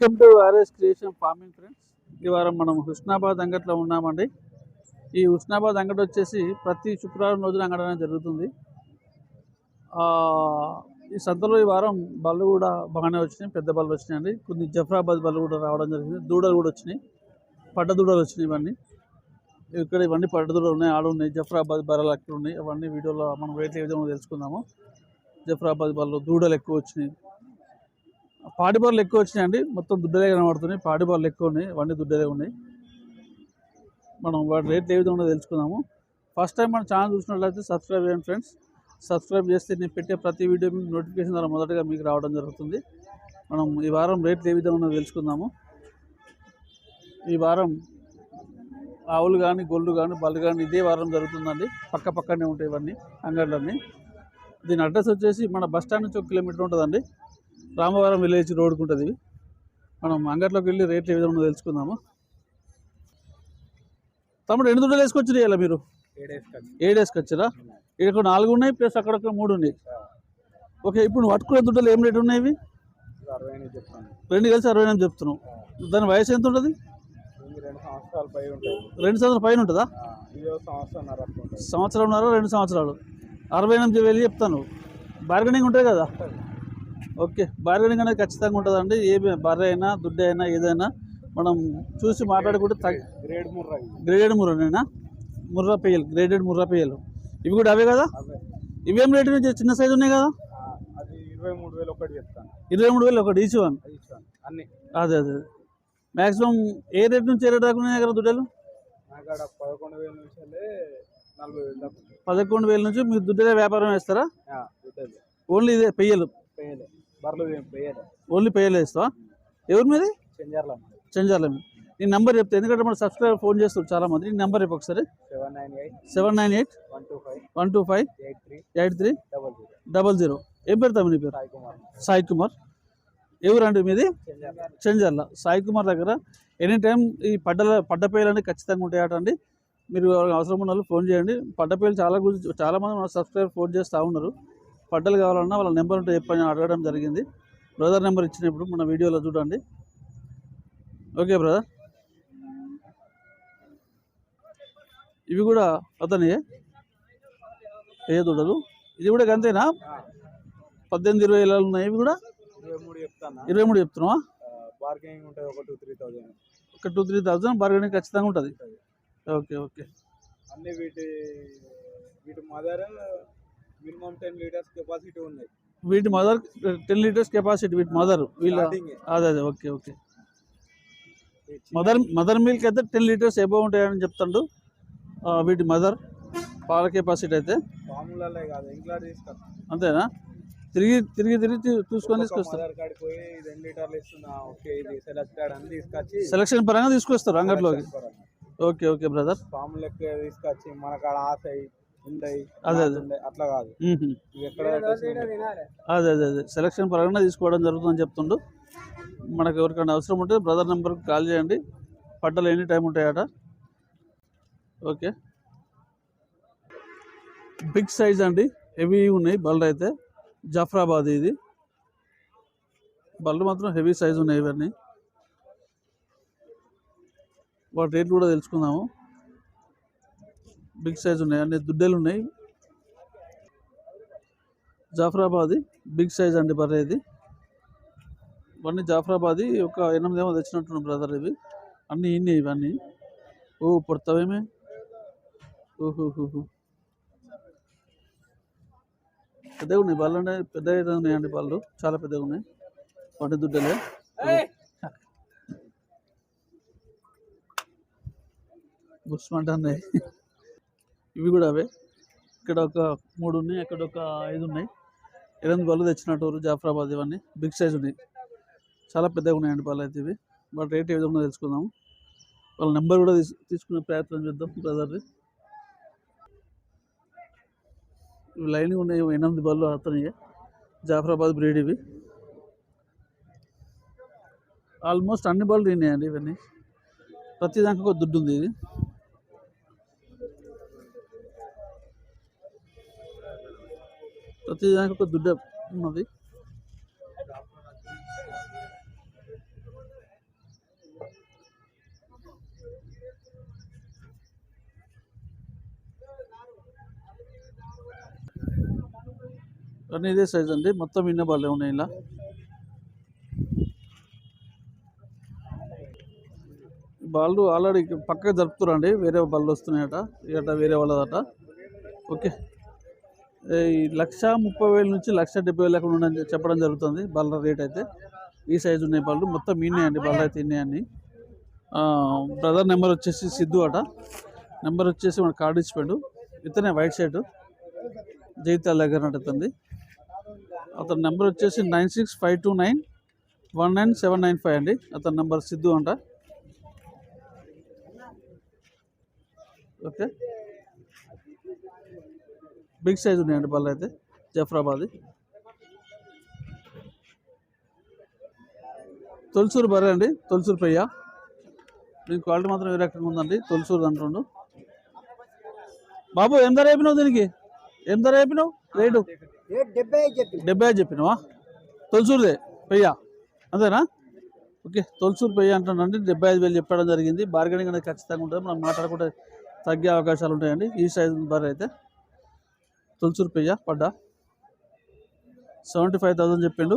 Welcome to RS creation farming friends ఈ వారం మనం హుస్నాబాద్ అంగట్లో ఉన్నామండి. ఈ హుస్నాబాద్ అంగడి వచ్చేసి ప్రతి శుక్రవారం రోజున అంగడం అనేది జరుగుతుంది. ఈ సంతలో ఈ వారం బళ్ళు కూడా బాగానే వచ్చినాయి. పెద్ద బళ్ళు వచ్చినాయండి. కొన్ని జఫరాబాద్ బళ్ళు కూడా రావడం జరిగింది. దూడలు కూడా వచ్చినాయి. పడ్డ దూడలు వచ్చినాయి ఇవన్నీ. ఇక్కడ ఇవన్నీ పడ్డదూడలు ఉన్నాయి ఆడు ఉన్నాయి. జఫరాబాద్ బర్రెలు అక్కడ ఉన్నాయి. అవన్నీ వీడియోలో మనం రేట్లు ఏ విధంగా తెలుసుకుందాము. జఫరాబాద్ బళ్ళు దూడలు ఎక్కువ వచ్చినాయి. పాడి బర్రెలు ఎక్కువ వచ్చినాయండి. మొత్తం దుడ్డలే కనబడుతున్నాయి. పాడి ఎక్కువ ఉన్నాయి. వండి దుడ్డలే ఉన్నాయి. మనం వాటి రేట్లు ఏ విధంగా తెలుసుకుందాము. ఫస్ట్ టైం మన ఛానల్ చూసినట్లయితే సబ్స్క్రైబ్ చేయండి ఫ్రెండ్స్ సబ్స్క్రైబ్ చేస్తే నేను పెట్టే ప్రతి వీడియో మీకు నోటిఫికేషన్ ద్వారా మొదటగా మీకు రావడం జరుగుతుంది. మనం ఈ వారం రేట్లు ఏ విధంగా ఉన్నదో తెలుసుకుందాము. ఈ వారం ఆవులు కానీ గొల్లు కానీ బళ్ళు కానీ ఇదే వారం జరుగుతుందండి. పక్క పక్కనే ఉంటాయి ఇవన్నీ అంగళ్ళన్నీ దీని అడ్రస్ వచ్చేసి మన బస్ స్టాండ్ నుంచి ఒక కిలోమీటర్ ఉంటుందండి. రామవరం విలేజ్ రోడ్కి ఉంటుంది మనం అంగట్లోకి వెళ్ళి రేట్లు ఏ విధంగా ఉన్నదో తెలుసుకుందాము? తమ్ముడు ఎన్ని దుడ్డలు వేసుకొచ్చి ఇలా మీరు? ఏడు వచ్చారా ఇక్కడ నాలుగు ఉన్నాయి ప్లస్ అక్కడక్కడ మూడు ఉన్నాయి. ఓకే ఇప్పుడు నువ్వు పట్టుకునే దుడ్డలు ఏం రేటు ఉన్నాయి ఇవి? రెండు కలిసి అరవై ఎనిమిది చెప్తున్నావు. దాని వయసు ఎంత ఉంటుంది? రెండు సంవత్సరాల పైన ఉంటుందా? సంవత్సరం ఉన్నారా సంవత్సరంన్నర రెండు సంవత్సరాలు. అరవై ఎనిమిది వేలు చెప్తాను. బార్గెనింగ్ ఉంటుంది కదా? ఓకే. బార్గెనింగ్ అనేది ఖచ్చితంగా ఉంటుందండి. ఏ బర్రె అయినా దుడ్డు అయినా ఏదైనా మనం చూసి మాట్లాడుకుంటే గ్రేడ్ ముర్రా. గ్రేడెడ్ ముర్రనేనా ముర్రా పెయ్యలు గ్రేడెడ్ ముర్రా పెయ్యలు ఇవి కూడా అవే కదా? ఇవేం రేటు నుంచి? చిన్న సైజు ఉన్నాయి కదా? ఇరవై మూడు వేలు ఒకటి చెప్తాను. ఇరవై మూడు వేలు ఒకటి ఈచ్ వన్? అన్ని. అదే అదే మ్యాక్సిమం ఏ రేట్ నుంచి ఏ రేట్ దాకా ఉన్నాయి కదా దుడ్డలు? పదకొండు వేల నుంచి. పదకొండు వేల నుంచి మీరు దుడ్డలే వ్యాపారం వేస్తారా? ఓన్లీ ఇదే పెయ్యలు. పెయ్యలే. ఓన్లీ పెయ్యలు వేస్తావా ఎవరి మీది? చెంజర్ల మీద. నీ నెంబర్ చెప్తే ఎందుకంటే మన సబ్స్క్రైబర్ ఫోన్ చేస్తారు చాలా మంది నీ నెంబర్ చెప్పు ఒకసారి. Seven nine eight one two five one two five eight three double zero. ఏం పేరు తమ్ముడు నీ పేరు? సాయి కుమార్. సాయి కుమార్. ఎవరండి మీది? చెంజర్ల. సాయి కుమార్ దగ్గర ఎనీ టైం ఈ పడ్డల పడ్డ పేర్లు అనేవి ఖచ్చితంగా ఉంటాయట అండి. మీరు అవసరం ఉన్న వాళ్ళు ఫోన్ చేయండి. పడ్డ పేర్లు చాలా గురించి చాలా మంది మన సబ్స్క్రైబర్ ఫోన్ చేస్తూ ఉన్నారు. పడ్డలు కావాలన్నా వాళ్ళ నెంబర్ ఉంటే చెప్పని అడగడం జరిగింది. బ్రదర్ నెంబర్ ఇచ్చినప్పుడు మన వీడియోలో చూడండి. Okay brother. ఇవి కూడా అతనియే ఏ దూడలు ఇది కూడా గంతేనా? పద్దెనిమిది ఇరవై వేలు ఉన్నాయి ఇవి కూడా? ఇరవై మూడు చెప్తాను? ఇరవై మూడు చెప్తున్నావా? బార్గెనింగ్ ఉంటుంది ఒక టూ త్రీ థౌజండ్ ఒక టూ త్రీ థౌజండ్ బార్గెనింగ్ ఖచ్చితంగా ఉంటుంది. Okay okay. అన్ని వీటి వీటి mother minimum ten litres capacity ఉన్నాయి. వీటి మదర్ టెన్ లీటర్స్ కెపాసిటీ వీటి మదర్ వీళ్ళ. అదే అదే okay okay. Mother mother milk అయితే టెన్ లీటర్స్ ఎబో ఉంటాయని చెప్తాడు. వీటి మదర్ పాల కెపాసిటీ అయితే. అంతేనా? తిరిగి తిరిగి తిరిగి చూసుకొని తీసుకొస్తారు సెలక్షన్ పరంగా తీసుకొస్తారు అంగట్లోకి ఓకే ఓకే బ్రదర్. ఫామ్ లెక్క తీసుకొచ్చి మన కాడ ఆసాయి ఉండయి అదే, అదే. అట్లా కాదు. ఇవి ఎక్కడ అదే అదే అదే. సెలక్షన్ పరంగా తీసుకోవడం జరుగుతుందని చెప్తుండు. మనకు ఎవరికైనా అవసరం ఉంటే బ్రదర్ నెంబర్కి కాల్ చేయండి. పట్టలు ఎనీ టైం ఉంటాయట? ఓకే బిగ్ సైజ్ అండి. హెవీ ఉన్నాయి బళ్ళు అయితే. జాఫ్రాబాద్ ఇది. బళ్ళు మాత్రం హెవీ సైజ్ ఉన్నాయి ఇవన్నీ. వాటి రేట్ కూడా తెలుసుకుందాము. బిగ్ సైజ్ ఉన్నాయి అన్ని దుడ్డెలు ఉన్నాయి. జాఫరాబాది బిగ్ సైజ్ అండి బర్రె ఇది. ఇవన్నీ జాఫరాబాది ఒక ఎనిమిది ఏమో తెచ్చినట్టున్నాం బ్రదర్ ఇవి. అన్నీ ఇన్ని ఇవన్నీ. ఓ పుడతావేమే? ఓహోహోహో. పెద్దగా ఉన్నాయి బళ్ళు ఉన్నాయి పెద్దగా ఉన్నాయండి బాళ్ళు చాలా పెద్దగా ఉన్నాయి. వాటి దుడ్డలే. బుష్మంట ఇవి కూడా అవే. ఇక్కడ ఒక మూడు ఉన్నాయి అక్కడ ఒక ఐదు ఉన్నాయి. ఎనిమిది బళ్ళు తెచ్చినట్టు జాఫరాబాద్ ఇవన్నీ. బిగ్ సైజ్ ఉన్నాయి. చాలా పెద్దగా ఉన్నాయండి పళ్ళు అయితే ఇవి. బట్ రేట్ ఏ విధంగా తెలుసుకుందాము. వాళ్ళ నెంబర్ కూడా తీసుకునే ప్రయత్నం చేద్దాం బ్రదర్ది. ఇవి లైన్గా ఉన్నాయి ఎనిమిది బళ్ళు అతనియే జాఫరాబాద్ బ్రీడ్ ఇవి. ఆల్మోస్ట్ అన్ని బళ్ళు తిన్నాయండి ఇవన్నీ. ప్రతి దానికి ఒక దుడ్డు ఉంది ఇది. ప్రతిదానికి ఒక దుడ్డ ఉన్నది. కానీ ఇదే సైజ్ అండి. మొత్తం ఇన్న బాలే ఉన్నాయి ఇలా. బాలు ఆల్రెడీ పక్కగా జరుపుతురండి వేరే బాళ్ళు వస్తున్నాయట. ఇట వేరే వాళ్ళదట. ఓకే. లక్ష ముప్పై వేల నుంచి లక్ష డెబ్బై వేల దాకా ఉండని చెప్పడం జరుగుతుంది బల్ల రేట్ అయితే. ఈ సైజు ఉన్నాయి బళ్ళు. మొత్తం ఇన్నాయండి అండి అయితే ఇన్నే బ్రదర్ నెంబర్ వచ్చేసి సిద్ధు అట. నెంబర్ వచ్చేసి మన కార్డు ఇచ్చిపోయాడు ఇతనే వైట్ షర్ట్. జైతాల్ దగ్గర నడుతుంది అతని నెంబర్ వచ్చేసి nine six five two nine one nine seven nine five అండి. అతని నెంబర్ సిద్ధు అంట. ఓకే. బిగ్ సైజ్ ఉన్నాయండి బల్ల అయితే జఫ్రాబాద్. తొలసూరు బర్రె అండి తొలసూరు పెయ్య. దీని క్వాలిటీ మాత్రం ఏ రకంగా ఉందండి తొలసూరు అంటుండు బాబు ఎంత ధర అయిపోయినావు దీనికి? ఎంత ధర అయిపోయినావు రేటు? డెబ్బై ఐదు చెప్పినావా? తొలసూరుదే పెయ్య. అంతేనా? ఓకే తొలసూరు పెయ్య అంటానండి డెబ్బై ఐదు వేలు చెప్పడం జరిగింది. బార్గెనింగ్ అనేది ఖచ్చితంగా ఉంటుంది మనం మాట్లాడుకుంటే తగ్గే అవకాశాలు ఉంటాయండి ఈ సైజు బర్రె అయితే. తొలసూరు పెయ్య పడ్డా? సెవెంటీ ఫైవ్ థౌసండ్ చెప్పిండు.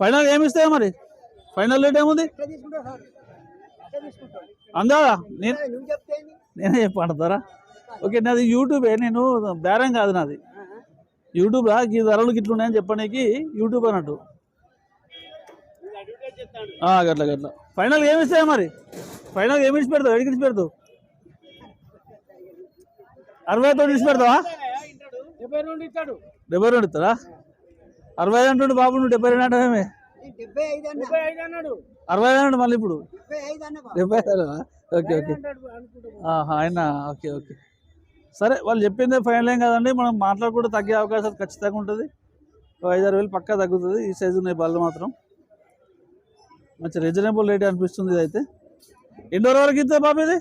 ఫైనల్ ఏమి ఇస్తాయా మరి? ఫైనల్ రేట్ ఏముంది? అందా నేను చెప్పంటారా ఓకే నాది యూట్యూబే నేను బేరం కాదు నాది. యూట్యూబ్లో ఈ ధరలు గిట్లు ఉన్నాయని చెప్పడానికి యూట్యూబ్ అన్నట్టు. గట్ల గట్ల. ఫైనల్ ఏమి ఇస్తాయా మరి? ఫైనల్ ఏమి ఇచ్చి పెడతావు ఎడికి ఇచ్చి పెడతావు అరవై తోటి ఇచ్చి పెడతావా? డెబ్బై రెండు ఇస్తాడు. డెబ్బై రెండు ఇస్తారా అరవై అంటుండు బాబు నువ్వు డెబ్బై రెండు అన్నాడు. అరవై అంటు మళ్ళీ ఇప్పుడు. డెబ్బై ఓకే ఓకే. ఆహా, ఆయన ఓకే ఓకే. సరే వాళ్ళు చెప్పిందే ఫైనల్ ఏం కదండి మనం మాట్లాడుకుంటే తగ్గే అవకాశాలు ఖచ్చితంగా ఉంటుంది. ఓ ఐదారు వేలు పక్కా తగ్గుతుంది ఈ సైజు ఉన్నాయి బళ్ళు మాత్రం. మంచి రీజనబుల్ రేట్ అనిపిస్తుంది ఇది అయితే ఎన్ని రోజుల వరకు ఇంత బాబు ఇది?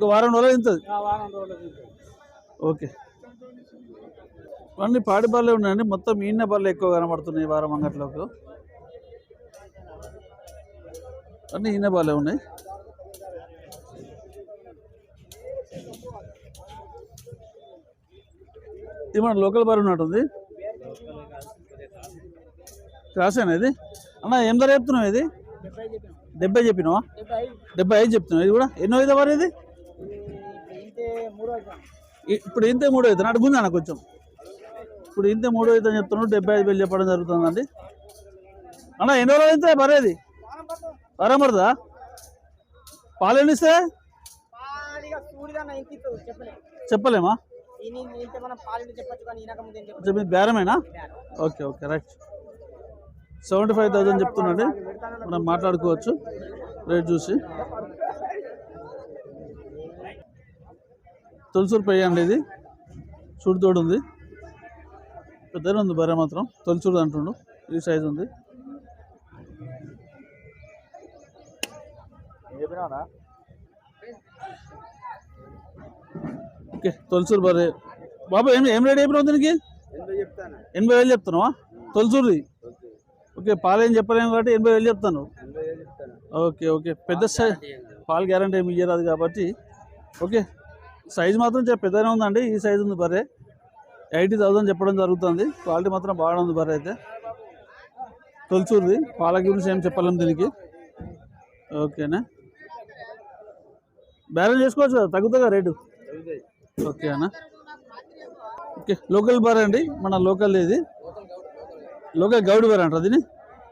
ఇంకో వారం రోజులు ఇంతది ఓకే. అన్ని పాడి బళ్ళే ఉన్నాయండి. మొత్తం ఈయన బళ్ళు ఎక్కువ కనబడుతున్నాయి ఈ వారం అంగట్లోకి. అన్ని ఈయన బళ్ళే ఉన్నాయి. ఇది మన లోకల్ బార్ ఉన్నట్టుంది క్రాసేనా ఇది? అన్న ఏం ధర చెప్తున్నావు ఇది? డెబ్బై చెప్పినావా? డెబ్బై ఐదు. చెప్తున్నావు. ఇది కూడా ఎన్నో ఐదు వారు ఇది? ఇప్పుడు ఇంతే మూడో అవుతుంది. అటు గుంజా కొంచెం. ఇప్పుడు ఇంతే మూడో అవుతుంది చెప్తున్నాడు. డెబ్బై ఐదు వేలు చెప్పడం జరుగుతుందండి. అన్న ఎన్ని రోజులు అయితే బరేది వారం పడుతుందా పాలు ఎన్ని ఇస్తే? చెప్పలేమా? చెప్పి బేరమేనా? Okay okay right. Seventy five thousand చెప్తున్నాండి మనం మాట్లాడుకోవచ్చు. రేట్ చూసి. తొలసూరు పెయ్య అండి ఇది. చూడుతోడు ఉంది. పెద్దగా ఉంది బర్రె మాత్రం. తొలసూరు అంటుండు. ఈ సైజ్ ఉంది. ఓకే తొలసూరు బర్రె. బాబు ఏం ఏం రేట్ అయిపోయినావు దీనికి? ఎనభై వేలు చెప్తున్నావా? తొలసూరుది ఓకే పాలు ఏం చెప్పలేము కాబట్టి ఎనభై వేలు చెప్తాను. ఎనభై వేలు చెప్తాను. Okay okay. పెద్ద సైజ్ పాలు గ్యారంటీ ఏమి ఇయ్యరాదు కాబట్టి. ఓకే సైజ్ మాత్రం చాలా పెద్దగానే ఉందండి. ఈ సైజ్ ఉంది బర్రే. ఎయిటీ థౌసండ్ చెప్పడం జరుగుతుంది. క్వాలిటీ మాత్రం బాగా ఉంది బర్రె అయితే. తొలిచూరుది. పాల గురించి ఏం చెప్పలేము దీనికి. ఓకేనా? బ్యాలెన్స్ చేసుకోవచ్చు కదా? తగ్గుతుందా రేటు? ఓకే అన్న ఓకే. లోకల్ బార్ అండి. మన లోకల్ ఇది. లోకల్ గౌడ్ బార్ అంటారు దీన్ని?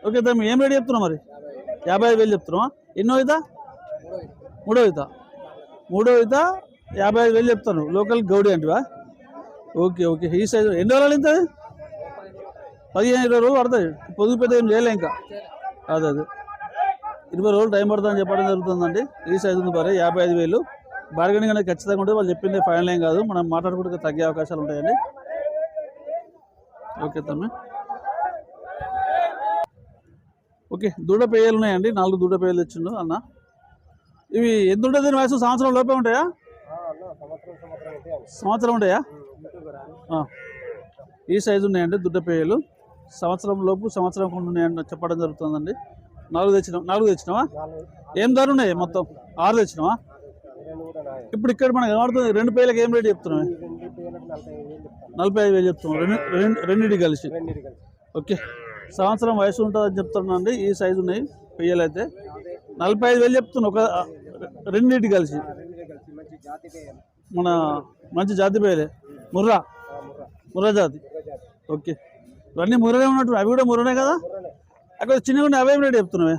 ఓకే తమ్మి ఏం రేట్ చెప్తున్నావు మరి? యాభై ఐదు వేలు చెప్తున్నావా? ఎన్నో అవుతా మూడో అవుతా మూడో అవుతా యాభై ఐదు వేలు చెప్తాను. లోకల్ గౌడి అంటివా? Okay okay. ఈ సైజు ఎన్ని రోజులు ఇంత పదిహేను ఇరవై రోజులు పడతాయి. పొదుగు పెద్ద ఏం చేయలే ఇంకా. అదే అదే. ఇరవై రోజులు టైం పడుతుందని చెప్పడం జరుగుతుందండి. ఈ సైజు ఉంది మరి యాభై ఐదు వేలు. బార్గెనింగ్ అనేది ఖచ్చితంగా ఉంటుంది వాళ్ళు చెప్పింది ఫైనల్ ఏం కాదు. మనం మాట్లాడుకుంటే తగ్గే అవకాశాలు ఉంటాయండి. ఓకే తమ్మి. ఓకే దూడ పేయలు ఉన్నాయండి. నాలుగు దూడ పేయలు తెచ్చిండు అన్న. ఇవి ఎంత ఉంటుంది దీని వయసు? సంవత్సరం లోపే ఉంటాయా? సంవత్సరం ఉంటాయా. ఈ సైజు ఉన్నాయండి దుడ్డ పేయలు. సంవత్సరం లోపు సంవత్సరం కొన్ని ఉన్నాయని చెప్పడం జరుగుతుందండి. నాలుగు తెచ్చినాం. నాలుగు తెచ్చినావా? ఏం ధర ఉన్నాయి మొత్తం? ఆరు తెచ్చినావా? ఇప్పుడు ఇక్కడ మనకు కనబడుతుంది రెండు పేర్లకు ఏం రేట్ చెప్తున్నావు? నలభై ఐదు వేలు చెప్తున్నాం రెండు రెండు రెండింటి కలిసి. ఓకే. సంవత్సరం వయసు ఉంటుందని చెప్తున్నానండి. ఈ సైజు ఉన్నాయి పెయ్యలు అయితే నలభై ఐదు వేలు చెప్తున్నా ఒక రెండింటి కలిసి. మన మంచి జాతి పేరే. ముర్రా. ముర్రా జాతి. ఓకే. ఇవన్నీ ముర్రనే ఉన్నట్టు అవి కూడా ముర్రనే కదా? అక్కడ చిన్నగా ఉండే అవే రేట్ చెప్తున్నావే.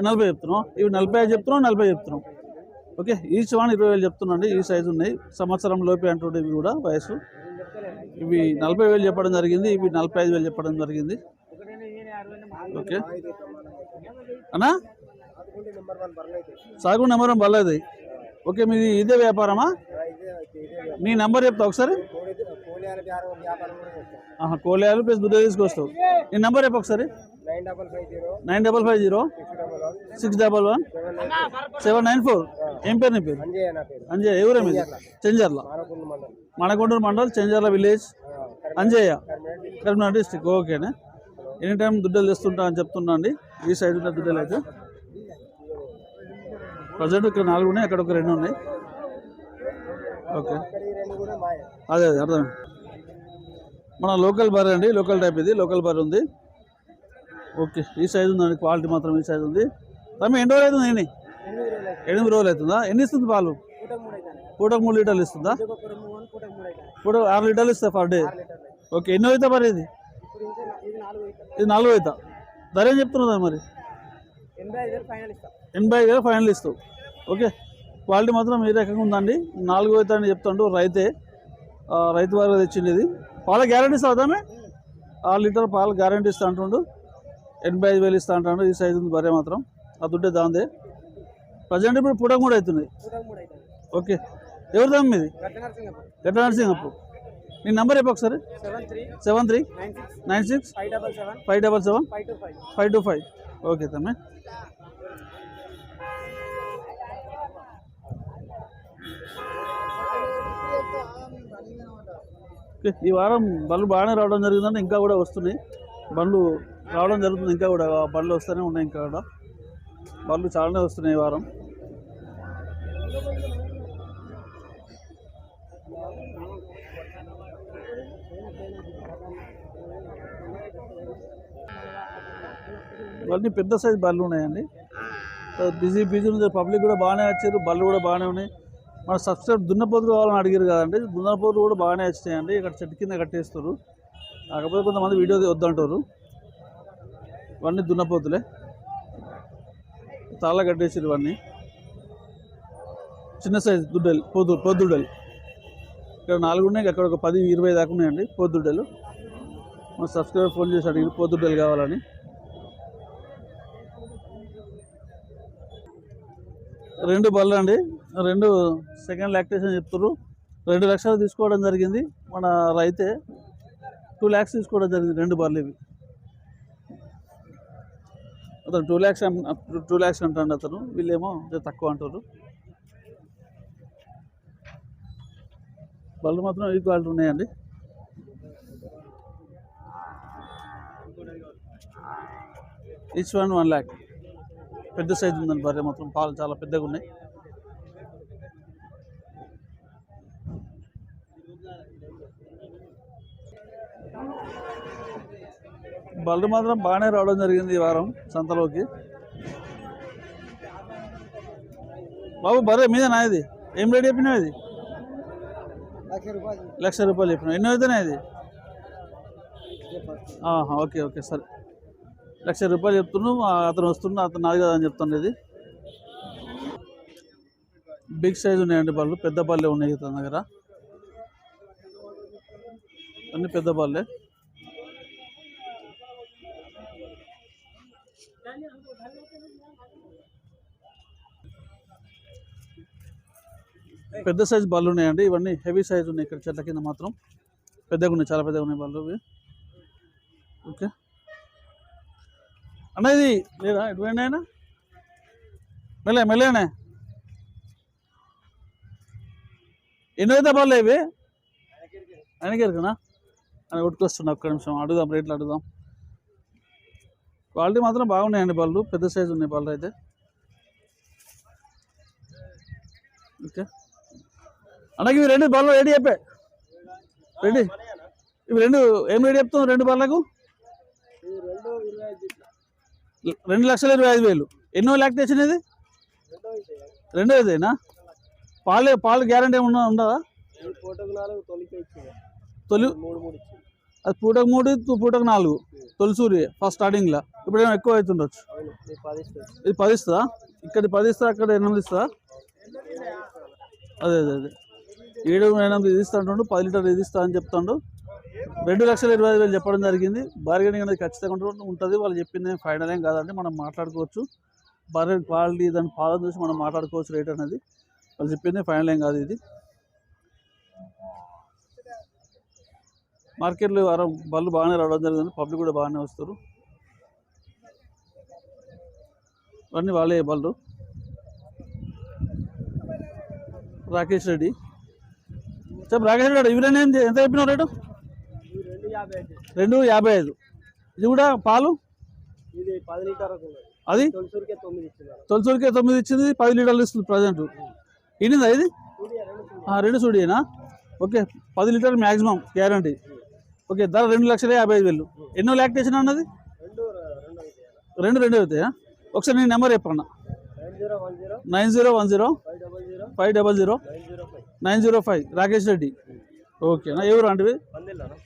నలభై చెప్తున్నాం ఇవి నలభై ఐదు చెప్తున్నాం నలభై చెప్తున్నాం ఓకే. ఈచ్ వన్ ఇరవై వేలు చెప్తున్నాండి ఈ సైజు ఉన్నాయి. సంవత్సరం లోపే అంటుండే ఇవి కూడా వయసు. ఇవి నలభై వేలు చెప్పడం జరిగింది ఇవి నలభై ఐదు వేలు చెప్పడం జరిగింది. ఓకే. అన్నా? సాగు నెంబర్ వన్ ఓకే మీది ఇదే వ్యాపారమా? మీ నీ నెంబర్ చెప్తా ఒకసారి. కోడి కోలేరు ప్లస్ దుడ్డ తీసుకొస్తావు. నీ నెంబర్ చెప్పు ఒకసారి. Nine double five zero six double one seven nine four. ఏం పేరు నీ పేరు? అంజయ్య ఎవరే మీది? చెంజర్ల. మానకుండు మనకొండూరు మండల్ చెంజర్ల విలేజ్. అంజయ్య కరీంనగర్ డిస్టిక్. ఓకేనే? ఎనీ టైం దుడ్డలు తెస్తుంటా అని చెప్తున్నా అండి ఈ సైడ్ ఉన్న దుడ్డలు అయితే. ప్రజెంట్ ఇక్కడ నాలుగు ఉన్నాయి అక్కడ ఒక రెండు ఉన్నాయి. ఓకే. అదే అదే అర్థం. మన లోకల్ బార్ అండి లోకల్ టైప్ ఇది లోకల్ బార్ ఉంది. ఓకే ఈ సైజ్ ఉందండి క్వాలిటీ మాత్రం ఈ సైజ్ ఉంది. తమ్మి ఎన్ని రోజులు అవుతుంది ఎన్ని ఎనిమిది రోజులు అవుతుందా? ఎన్ని ఇస్తుంది పాలు? పూటకు మూడు లీటర్లు ఇస్తుందా? పూట ఆరు లీటర్లు ఇస్తా పర్ డే. ఓకే ఎన్నో అవుతా మరి ఇది? ఇది నాలుగు ఇది నాలుగు అవుతా. ధర ఏం చెప్తున్నదా మరి? ఎనభై ఐదు వేలు ఫైనల్ ఇస్తావు ఓకే? క్వాలిటీ మాత్రం ఈ రకంగా ఉందండి? నాలుగు అని చెప్తాడు రైతే. రైతు వారు తెచ్చింది ఇది. పాల గ్యారంటీ ఇస్తామే ఆరు లీటర్ పాలు గ్యారంటీ ఇస్తా అంటుండు. ఎనభై ఐదు వేలు ఇస్తా అంటాడు. ఈ సైజు ఉంది బరే మాత్రం. ఆ దుడ్డే దాందే. ప్రజెంట్ ఇప్పుడు పుటం కూడా అవుతుంది ఓకే? ఎవరి దాం మీది? గట్ట నరసింగప్పుడు నీ నెంబర్ చెప్పు ఒకసారి. Seven three. Seven three nine six. Five double seven. Five two five. Okay తమ్మే ఈ వారం బండ్లు బాగానే రావడం జరిగిందంటే ఇంకా కూడా వస్తున్నాయి. బండ్లు రావడం జరుగుతుంది ఇంకా కూడా బండ్లు వస్తూనే ఉన్నాయి ఇంకా కూడా. బండ్లు చాలానే వస్తున్నాయి ఈ వారం. ఇవన్నీ పెద్ద సైజ్ బళ్ళు ఉన్నాయండి. బిజీ బిజీ ఉంది. పబ్లిక్ కూడా బాగానే వచ్చారు. బళ్ళు కూడా బాగానే ఉన్నాయి. మన సబ్స్క్రైబ్ దున్నపోతులు కావాలని అడిగారు కదండి. దున్నపోతులు కూడా బాగానే వచ్చినాయండి. ఇక్కడ చెట్టు కింద కట్టేస్తారు కాకపోతే కొంతమంది వీడియో వద్దంటారు ఇవన్నీ దున్నపోతులే. తాళ్ళ కట్టేసారు ఇవన్నీ. చిన్న సైజ్ దుడ్డలు పొద్దు పొద్దుడలు. ఇక్కడ నాలుగు ఉన్నాయి. అక్కడ ఒక పది ఇరవై దాకా ఉన్నాయండి పొద్దుడ్డలు మన సబ్స్క్రైబర్ ఫోన్ చేసి అడిగి పొద్దుడలు కావాలని. రెండు బళ్ళు అండి. రెండు సెకండ్ లాక్టేషన్ చెప్తున్నారు రెండు లక్షలు తీసుకోవడం జరిగింది. మన రైతే టూ ల్యాక్స్ తీసుకోవడం జరిగింది. రెండు బర్లేవి అతను టూ ల్యాక్స్ టూ ల్యాక్స్ అంటాడు అతను. వీళ్ళేమో తక్కువ అంటారు. బళ్ళు మాత్రం ఈక్వాలిటీ ఉన్నాయండి. ఈచ్ వన్ వన్ ల్యాక్ పెద్ద సైజు ఉందండి బర్రె మాత్రం. పాలు చాలా పెద్దగా ఉన్నాయి. బళ్ళు మాత్రం బాగానే రావడం జరిగింది ఈ వారం సంతలోకి. బాబు బర్రె మీద నా ఇది? ఏం రేట్ చెప్పినావు ఇది? లక్ష రూపాయలు. చెప్పినావు. ఎన్ని అవుతున్నాయి ఇది? ఓకే ఓకే సరే. లక్ష రూపాయలు చెప్తున్నావు ఆ, అతను వస్తున్నా అతను నాది కదా అని చెప్తాను ఇది. బిగ్ సైజ్ ఉన్నాయండి బళ్ళు పెద్ద బళ్ళే ఉన్నాయి తన దగ్గర. అన్ని పెద్ద బళ్ళే. పెద్ద సైజు బళ్ళు ఉన్నాయండి. ఇవన్నీ హెవీ సైజ్ ఉన్నాయి ఇక్కడ చెట్ల కింద మాత్రం. పెద్దగా ఉన్నాయి చాలా పెద్దగా ఉన్నాయి బళ్ళు ఇవి. ఓకే. అన్న ఇది లేదా? ఎటువంటి అయినా మెల్లే మెల్లేనే ఎన్నైతే బళ్ళు ఇవి? వెనకెరుకునా అని కొట్టుకొస్తున్నా ఒక్క నిమిషం. అడుగుదాం రేట్లు అడుగుదాం. క్వాలిటీ మాత్రం బాగున్నాయండి బళ్ళు. పెద్ద సైజు ఉన్నాయి బళ్ళు అయితే. ఓకే. అలాగే ఇవి రెండు బళ్ళు రెడీ చెప్పే రెండు. ఇవి రెండు ఏం రెడీ చెప్తాం రెండు బళ్ళకు రెండు లక్షల ఇరవై ఐదు వేలు. ఎన్నో లాక్టేషన్ ఇది రెండో ఇదేనా? పాలు పాలు గ్యారంటీ ఉన్న ఉండదా తొలి అది పూటకు మూడు పూటకు నాలుగు. తొలిసూరి ఫస్ట్ స్టార్టింగ్లో. ఇప్పుడు ఏమో ఎక్కువ అవుతుండొచ్చు. ఇది పది ఇది పది ఇస్తుందా? ఇక్కడ పది ఇస్తా అక్కడ ఎనిమిది ఇస్తుందా అదే అదే అదే. ఏడు ఎనిమిది ఇది పది లీటర్ ఇది ఇస్తా అని చెప్తాడు. రెండు లక్షల ఇరవై ఐదు వేలు చెప్పడం జరిగింది. బార్గెనింగ్ అనేది ఖచ్చితంగా ఉంటుంది. వాళ్ళు చెప్పింది ఫైనల్ ఏం కాదండి మనం మాట్లాడుకోవచ్చు. బార్గెన్ క్వాలిటీ దాని పాలన చూసి మనం మాట్లాడుకోవచ్చు రేట్ అనేది. వాళ్ళు చెప్పింది ఫైనల్ ఏం కాదు ఇది. మార్కెట్లో వారం బళ్ళు బాగానే రావడం జరిగింది. పబ్లిక్ కూడా బాగానే వస్తారు అన్నీ వాళ్ళే బళ్ళు. రాకేష్ రెడ్డి. చెప్పు రాకేష్ రెడ్డి ఇవి రెండు? ఎంత చెప్పినావు రేటు? రెండు యాభై ఐదు. ఇది కూడా పాలు? అది? తొలిసూరికే తొమ్మిది ఇచ్చింది పది లీటర్లు ఇస్తుంది ప్రజెంట్. ఇనిందా ఇది? రెండు సూడియేనా? ఓకే పది లీటర్ మ్యాక్సిమం గ్యారంటీ. ఓకే ధర రెండు లక్షల యాభై ఐదు వేలు. ఎన్నో లాక్టేషన్ అన్నది? రెండు రెండు అవుతాయా? ఒకసారి నేను నెంబర్ చెప్పన్నా. Nine zero one zero nine zero one zero five double zero five double zero nine zero five Rakesh Reddy. ఓకేనా ఎవరు అంటే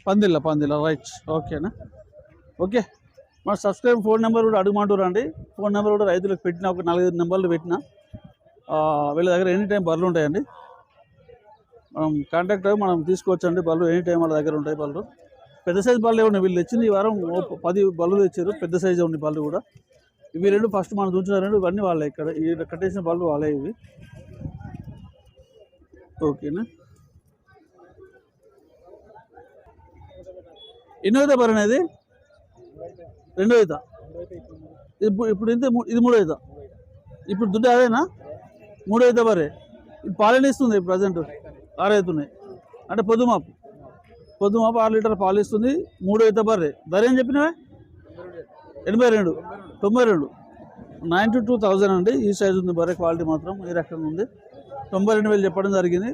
పందిల్లా పందిల్ల రైట్ ఓకేనా ఓకే మన సబ్స్క్రైబ్ ఫోన్ నెంబర్ కూడా అడుగుమంటారు అండి ఫోన్ నెంబర్ కూడా రైతులకు పెట్టిన ఒక నాలుగైదు నెంబర్లు పెట్టిన. వీళ్ళ దగ్గర ఎనీ టైం బర్రెలు ఉంటాయండి. మనం కాంటాక్ట్ అయ్యి మనం తీసుకోవచ్చు అండి బళ్ళు ఎనీ టైం వాళ్ళ దగ్గర ఉంటాయి బళ్ళు పెద్ద సైజు బళ్ళు ఉన్నాయి వీళ్ళు తెచ్చింది ఈ వారం పది బళ్ళు తెచ్చారు. పెద్ద సైజు ఉన్నాయి బళ్ళు కూడా. ఇవి రెండు ఫస్ట్ మనం చూసిన రెండు ఇవన్నీ వాళ్ళే ఇక్కడ. ఈ కట్టేసిన బళ్ళు వాళ్ళే ఇవి. ఓకేనా? ఎన్నో అవుతా పరణ ఇది? రెండో అవుతా ఇప్పుడు ఇప్పుడు ఇంత ఇది మూడో అవుతా ఇప్పుడు దుడ్డు అదేనా? మూడో అవుతా బర్రె ఇది పాలన ఇస్తుంది ప్రజెంట్. ఆరు అవుతున్నాయి అంటే పొద్దుమాపు. పొద్దుమాపు ఆరు లీటర్ పాలు ఇస్తుంది. మూడో అవుతా బర్రె ధర ఏం చెప్పినవే? ఎనభై రెండు. తొంభై రెండు. నైంటీ టూ థౌజండ్ అండి. ఈ సైజ్ ఉంది బర్రె క్వాలిటీ మాత్రం. ఈ రకంగా ఉంది. తొంభై రెండు వేలు చెప్పడం జరిగింది.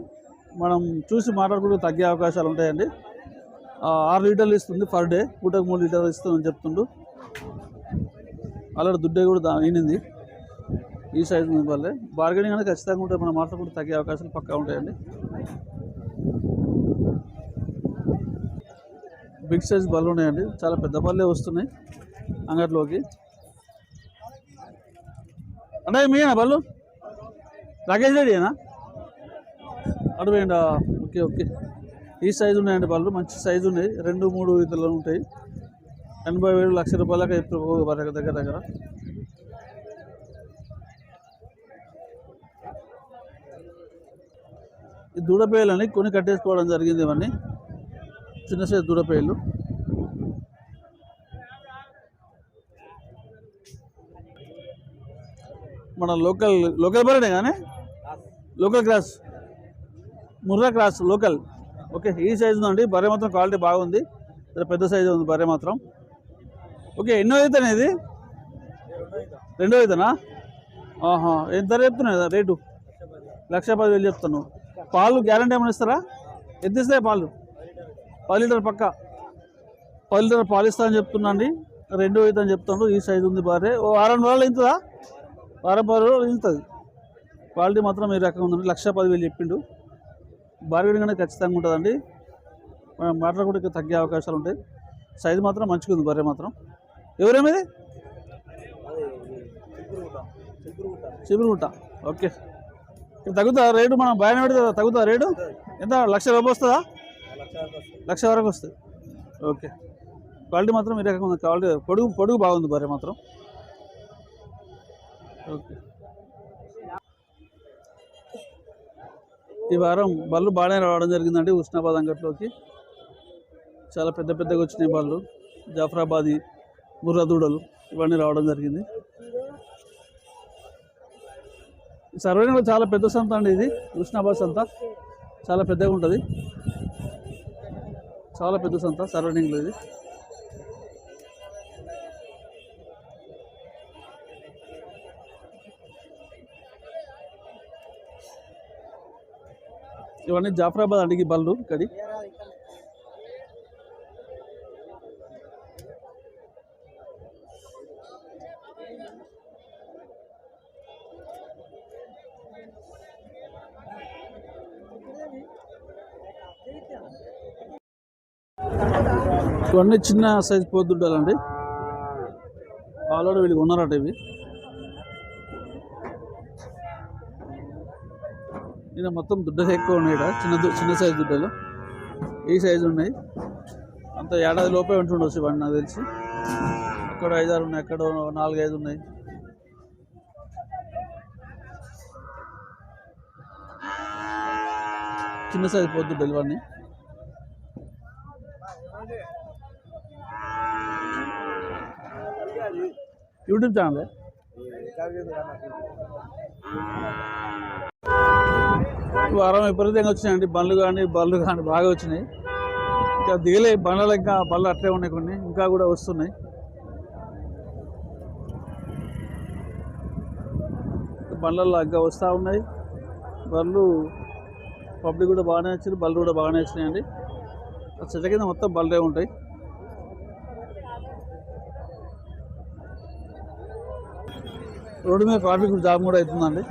మనం చూసి మాట్లాడుకుంటూ తగ్గే అవకాశాలు ఉంటాయండి. ఆరు లీటర్లు ఇస్తుంది పర్ డే. పూటకు మూడు లీటర్లు ఇస్తుందని చెప్తుండు. అలాంటి దుడ్డే కూడా ఈనింది. ఈ సైజు వల్లే బార్గెనింగ్ అనేది ఖచ్చితంగా ఉంటే మనం మాట్లాడుకుంటూ తగ్గే అవకాశాలు పక్కా ఉంటాయండి. బిగ్ సైజ్ బళ్ళు ఉన్నాయండి. చాలా పెద్ద బళ్ళే వస్తున్నాయి అంగట్లోకి. అంటే మీనా బళ్ళు? రాకేష్ రెడీనా అడుగుండా ఓకే ఓకే. ఈ సైజు ఉన్నాయండి బళ్ళు. మంచి సైజు ఉన్నాయి. రెండు మూడు ఇతరులు ఉంటాయి. ఎనభై వేలు లక్ష రూపాయలకి వాళ్ళ దగ్గర దగ్గర. ఈ దూడపేయలని కొని కట్టేసుకోవడం జరిగింది ఇవన్నీ. చిన్న సైజు దూడపేయలు. మన లోకల్ లోకల్ బర్రెనే కానీ? Local cross. Murrah cross local. Okay ఈ సైజు ఉందండి బర్రె మాత్రం క్వాలిటీ బాగుంది. పెద్ద సైజు ఉంది బర్రె మాత్రం. ఓకే ఎన్నో అవుతానే ఇది రెండో అవుతానా ఆహా ఎంత చెప్తున్నా రేటు? లక్ష పది వేలు చెప్తాను పాలు గ్యారంటీ ఏమైనా ఇస్తారా? ఎంత ఇస్తాయి పాలు? పది లీటర్ పక్క. పది లీటర్ పాలు ఇస్తా అని చెప్తున్నా అండి. రెండో అయితే అని చెప్తాను ఈ సైజు ఉంది బారే ఓ వారం రోజులు ఇంతుందా? వారం పది రోజులు ఇంతది. క్వాలిటీ మాత్రం ఈ రకంగా ఉందండి. లక్ష పదివేలు చెప్పిండు. బార్గెనింగ్ అనేది ఖచ్చితంగా ఉంటుందండి. మనం కూడా తగ్గే అవకాశాలు ఉంటాయి. సైజు మాత్రం మంచిగా ఉంది బర్రె మాత్రం. ఎవరేమిది చిబురుగుట్ట ఓకే. ఇక్కడ తగ్గుతా? రేటు మనం బాగానే పెడితే తగ్గుతా రేటు? ఎంత? లక్ష రూపాయలు వస్తుందా? లక్ష వరకు వస్తుంది. ఓకే. క్వాలిటీ మాత్రం ఈ రకంగా ఉంది. క్వాలిటీ పొడుగు పొడుగు బాగుంది బర్రె మాత్రం. ఓకే. ఈ వారం బళ్ళు బాగానే రావడం జరిగిందండి ఉస్నాబాద్ అంగట్లోకి. చాలా పెద్ద పెద్దగా వచ్చినాయి బళ్ళు. జాఫరాబాది బుర్రదూడలు ఇవన్నీ రావడం జరిగింది. సర్వేలో చాలా పెద్ద సంత అండి ఇది ఉస్నాబాద్ సంత. చాలా పెద్దగా ఉంటుంది. చాలా పెద్ద సంత సర్వనింగ్లో ఇది. ఇవన్నీ జాఫరాబాద్ అడిగి బళ్ళు ఇక్కడ. ఇవన్నీ చిన్న సైజ్ పోతుండాలండి ఆల్రెడీ వీళ్ళు ఉన్నారట ఇవి. ఈయన మొత్తం దుడ్డలు ఎక్కువ ఉన్నాయి చిన్న దు- చిన్న సైజు దుడ్డలు. ఈ సైజు ఉన్నాయి. అంత ఏడాది లోపే ఉంటుండొచ్చు ఇవన్నీ నాకు తెలిసి. ఇక్కడ ఐదారు ఉన్నాయి అక్కడ నాలుగైదు ఉన్నాయి. చిన్న సైజు పోద్దు ఇవన్నీ. యూట్యూబ్ ఛానల్ వారం విపరీతంగా వచ్చినాయండి. బండ్లు కానీ బళ్ళు కానీ బాగా వచ్చినాయి. ఇంకా దిగలే బండ్లు ఇంకా బళ్ళు అట్లే ఉన్నాయి కొన్ని. ఇంకా కూడా వస్తున్నాయి. బండ్లలో ఇంకా వస్తూ ఉన్నాయి. బళ్ళు పబ్లిక్ కూడా బాగానే వచ్చింది. బళ్ళు కూడా బాగానే వచ్చినాయండి. చెట్ల కింద మొత్తం బళ్ళే ఉంటాయి. రోడ్డు మీద ట్రాఫిక్ జామ్ కూడా అవుతుందండి.